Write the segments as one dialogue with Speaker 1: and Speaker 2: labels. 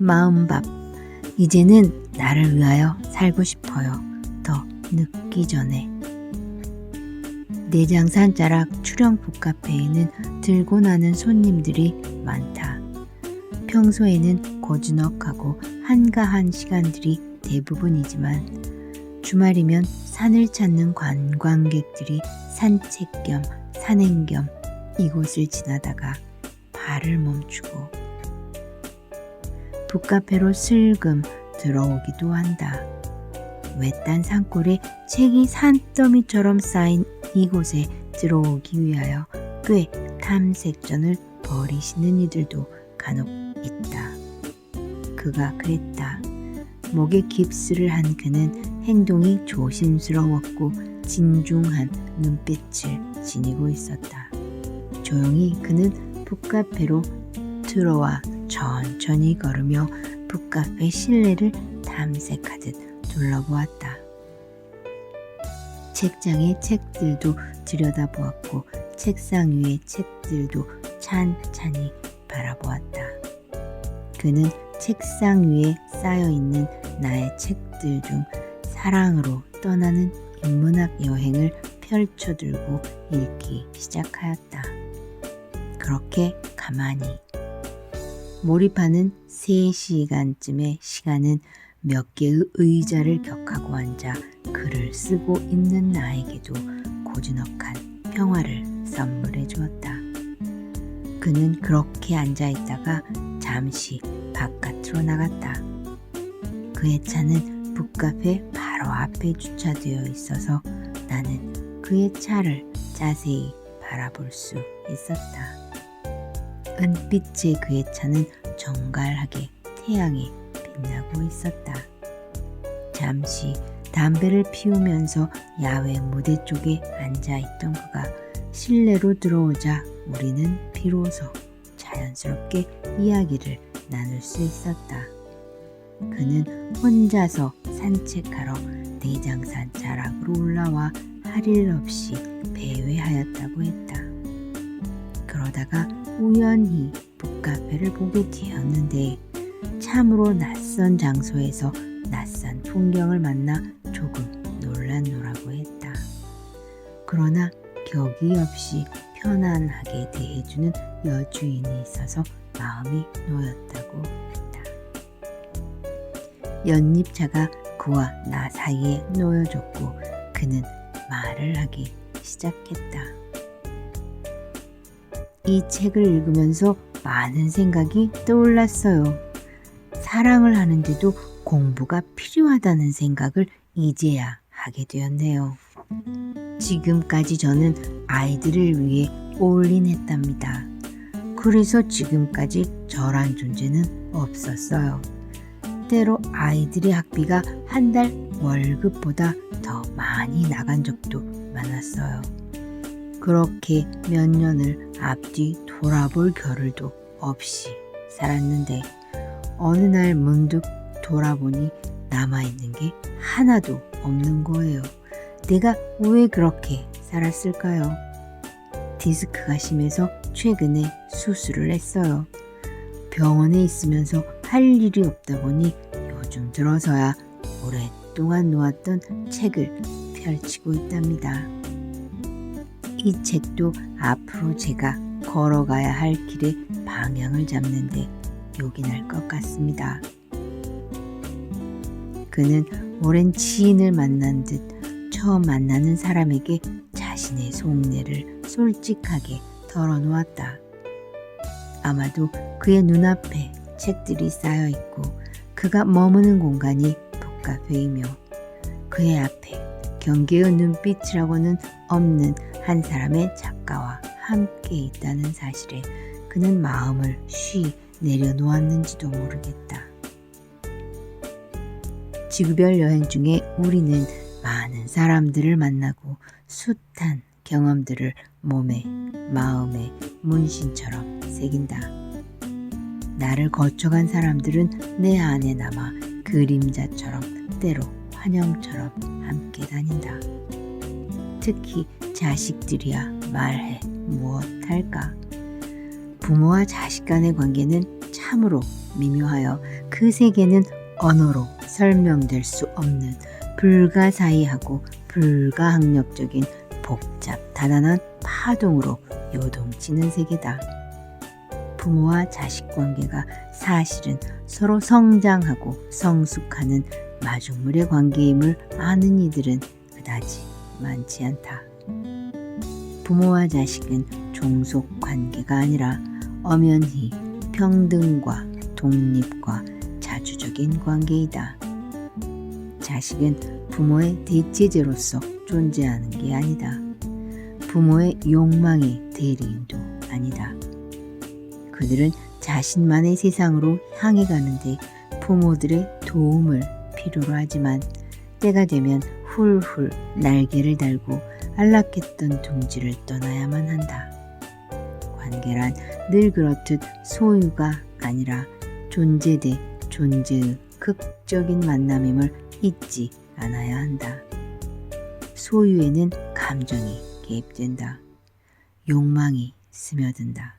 Speaker 1: 마음밥. 이제는 나를 위하여 살고 싶어요. 더 늦기 전에. 내장산 자락 출영 북카페에는 들고 나는 손님들이 많다. 평소에는 고즈넉하고 한가한 시간들이 대부분이지만 주말이면 산을 찾는 관광객들이 산책 겸 산행 겸 이곳을 지나다가 발을 멈추고 북카페로 슬금 들어오기도 한다. 외딴 산골에 책이 산더미처럼 쌓인 이곳에 들어오기 위하여 꽤 탐색전을 벌이시는 이들도 간혹 있다. 그가 그랬다. 목에 깁스를 한 그는 행동이 조심스러웠고 진중한 눈빛을 지니고 있었다. 조용히 그는 북카페로 들어와 천천히 걸으며 북카페 실내를 탐색하듯 둘러보았다. 책장의 책들도 들여다보았고 책상 위의 책들도 찬찬히 바라보았다. 그는 책상 위에 쌓여 있는 나의 책들 중 사랑으로 떠나는 인문학 여행을 펼쳐들고 읽기 시작하였다. 그렇게 가만히 몰입하는 3시간쯤의 시간은 몇 개의 의자를 격하고 앉아 글을 쓰고 있는 나에게도 고즈넉한 평화를 선물해 주었다. 그는 그렇게 앉아 있다가 잠시 바깥으로 나갔다. 그의 차는 북카페 바로 앞에 주차되어 있어서 나는 그의 차를 자세히 바라볼 수 있었다. 은빛의 그의 차는 정갈하게 태양에 빛나고 있었다. 잠시 담배를 피우면서 야외 무대 쪽에 앉아 있던 그가 실내로 들어오자 우리는 비로소 자연스럽게 이야기를 나눌 수 있었다. 그는 혼자서 산책하러 대장산 자락으로 올라와 할 일 없이 배회하였다고 했다. 그러다가 우연히 북카페를 보게 되었는데 참으로 낯선 장소에서 낯선 풍경을 만나 조금 놀랐노라고 했다. 그러나 격이 없이 편안하게 대해주는 여주인이 있어서 마음이 놓였다고 했다. 연잎차가 그와 나 사이에 놓여졌고 그는 말을 하기 시작했다. 이 책을 읽으면서 많은 생각이 떠올랐어요. 사랑을 하는데도 공부가 필요하다는 생각을 이제야 하게 되었네요. 지금까지 저는 아이들을 위해 올인했답니다. 그래서 지금까지 저란 존재는 없었어요. 때로 아이들의 학비가 한 달 월급보다 더 많이 나간 적도 많았어요. 그렇게 몇 년을 앞뒤 돌아볼 겨를도 없이 살았는데 어느 날 문득 돌아보니 남아있는 게 하나도 없는 거예요. 내가 왜 그렇게 살았을까요? 디스크가 심해서 최근에 수술을 했어요. 병원에 있으면서 할 일이 없다 보니 요즘 들어서야 오랫동안 놓았던 책을 펼치고 있답니다. 이 책도 앞으로 제가 걸어가야 할 길의 방향을 잡는데 요긴할 것 같습니다. 그는 오랜 지인을 만난 듯 처음 만나는 사람에게 자신의 속내를 솔직하게 털어놓았다. 아마도 그의 눈앞에 책들이 쌓여 있고 그가 머무는 공간이 북카페이며 그의 앞에 경계의 눈빛이라고는 없는 한 사람의 작가와 함께 있다는 사실에 그는 마음을 쉬 내려놓았는지도 모르겠다. 지구별 여행 중에 우리는 많은 사람들을 만나고 숱한 경험들을 몸에, 마음에 문신처럼 새긴다. 나를 거쳐간 사람들은 내 안에 남아 그림자처럼 때로 환영처럼 함께 다닌다. 특히 자식들이야 말해 무엇할까? 부모와 자식 간의 관계는 참 참으로 미묘하여 그 세계는 언어로 설명될 수 없는 불가사의하고 불가항력적인 복잡 다단한 파동으로 요동치는 세계다. 부모와 자식 관계가 사실은 서로 성장하고 성숙하는 마중물의 관계임을 아는 이들은 그다지 많지 않다. 부모와 자식은 종속 관계가 아니라 엄연히 평등과 독립과 자주적인 관계이다. 자식은 부모의 대체제로서 존재하는 게 아니다. 부모의 욕망의 대리인도 아니다. 그들은 자신만의 세상으로 향해 가는데 부모들의 도움을 필요로 하지만 때가 되면 훌훌 날개를 달고 안락했던 둥지를 떠나야만 한다. 관계란 늘 그렇듯 소유가 아니라 존재 대 존재의 극적인 만남임을 잊지 않아야 한다. 소유에는 감정이 개입된다. 욕망이 스며든다.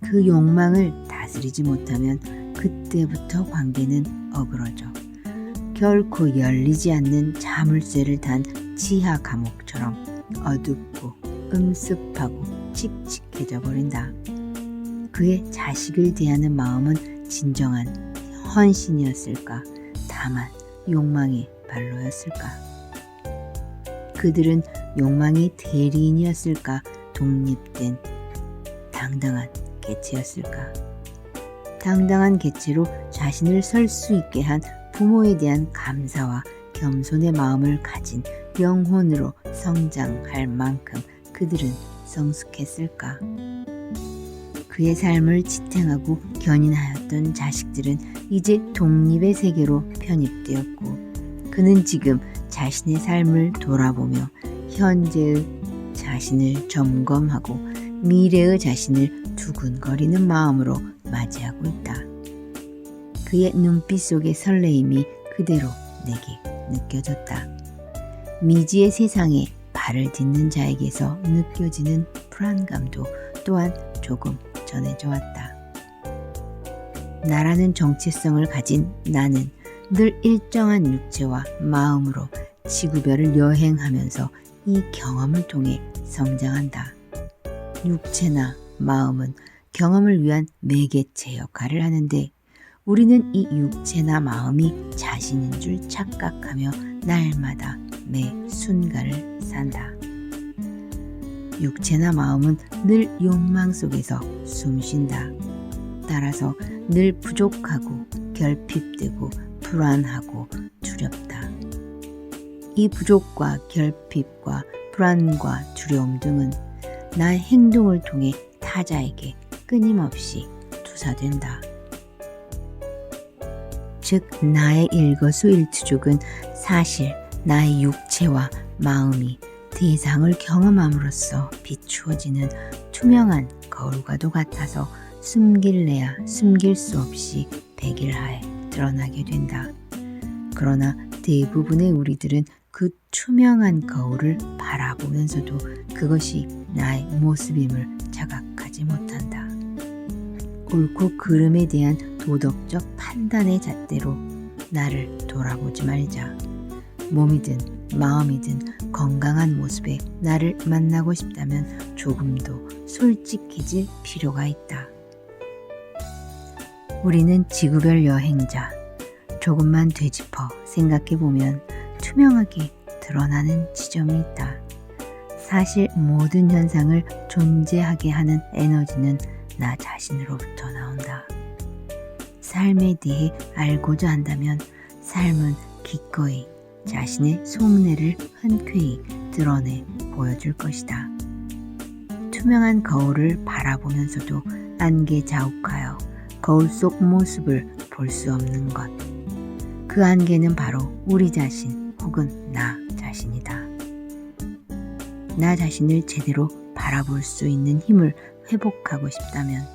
Speaker 1: 그 욕망을 다스리지 못하면 그때부터 관계는 어그러져. 결코 열리지 않는 자물쇠를 단 지하 감옥처럼 어둡고 음습하고 칙칙해져 버린다. 그의 자식을 대하는 마음은 진정한 헌신이었을까? 다만 욕망의 발로였을까? 그들은 욕망의 대리인이었을까? 독립된 당당한 개체였을까? 당당한 개체로 자신을 설 수 있게 한 부모에 대한 감사와 겸손의 마음을 가진 영혼으로 성장할 만큼 그들은 성숙했을까? 그의 삶을 지탱하고 견인하였던 자식들은 이제 독립의 세계로 편입되었고 그는 지금 자신의 삶을 돌아보며 현재의 자신을 점검하고 미래의 자신을 두근거리는 마음으로 맞이하고 있다. 그의 눈빛 속의 설레임이 그대로 내게 느껴졌다. 미지의 세상에 발을 딛는 자에게서 느껴지는 불안감도 또한 조금 전해져 왔다. 나라는 정체성을 가진 나는 늘 일정한 육체와 마음으로 지구별을 여행하면서 이 경험을 통해 성장한다. 육체나 마음은 경험을 위한 매개체 역할을 하는데 우리는 이 육체나 마음이 자신인 줄 착각하며 날마다 매 순간을 산다. 육체나 마음은 늘 욕망 속에서 숨 쉰다. 따라서 늘 부족하고 결핍되고 불안하고 두렵다. 이 부족과 결핍과 불안과 두려움 등은 나의 행동을 통해 타자에게 끊임없이 투사된다. 즉 나의 일거수일투족은 사실 나의 육체와 마음이 대상을 경험함으로써 비추어지는 투명한 거울과도 같아서 숨길래야 숨길 수 없이 백일하에 드러나게 된다. 그러나 대부분의 우리들은 그 투명한 거울을 바라보면서도 그것이 나의 모습임을 자각하지 못한다. 옳고 그름에 대한 도덕적 판단의 잣대로 나를 돌아보지 말자. 몸이든 마음이든 건강한 모습에 나를 만나고 싶다면 조금도 솔직해질 필요가 있다. 우리는 지구별 여행자. 조금만 되짚어 생각해 보면 투명하게 드러나는 지점이 있다. 사실 모든 현상을 존재하게 하는 에너지는 나 자신으로부터 나온다. 삶에 대해 알고자 한다면 삶은 기꺼이 자신의 속내를 흔쾌히 드러내 보여줄 것이다. 투명한 거울을 바라보면서도 안개 자욱하여 거울 속 모습을 볼 수 없는 것. 그 안개는 바로 우리 자신 혹은 나 자신이다. 나 자신을 제대로 바라볼 수 있는 힘을 회복하고 싶다면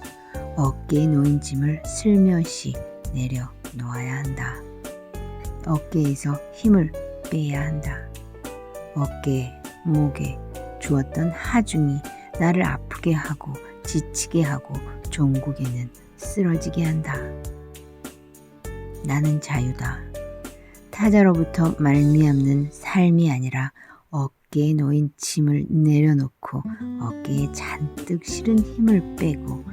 Speaker 1: 어깨에 놓인 짐을 슬며시 내려 놓아야 한다. 어깨에서 힘을 빼야 한다. 어깨에, 목에 주었던 하중이 나를 아프게 하고 지치게 하고 종국에는 쓰러지게 한다. 나는 자유다. 타자로부터 말미암는 삶이 아니라 어깨에 놓인 짐을 내려놓고 어깨에 잔뜩 실은 힘을 빼고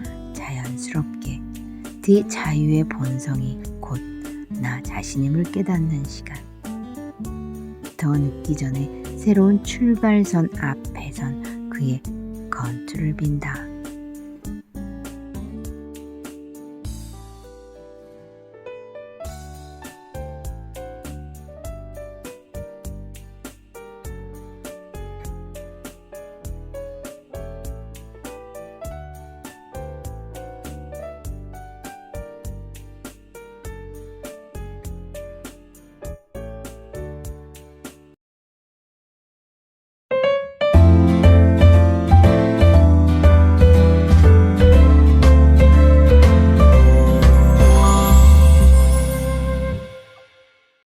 Speaker 1: 네 자유의 본성이 곧 나 자신임을 깨닫는 시간. 더 늦기 전에 새로운 출발선 앞에 선 그의 건투를 빈다.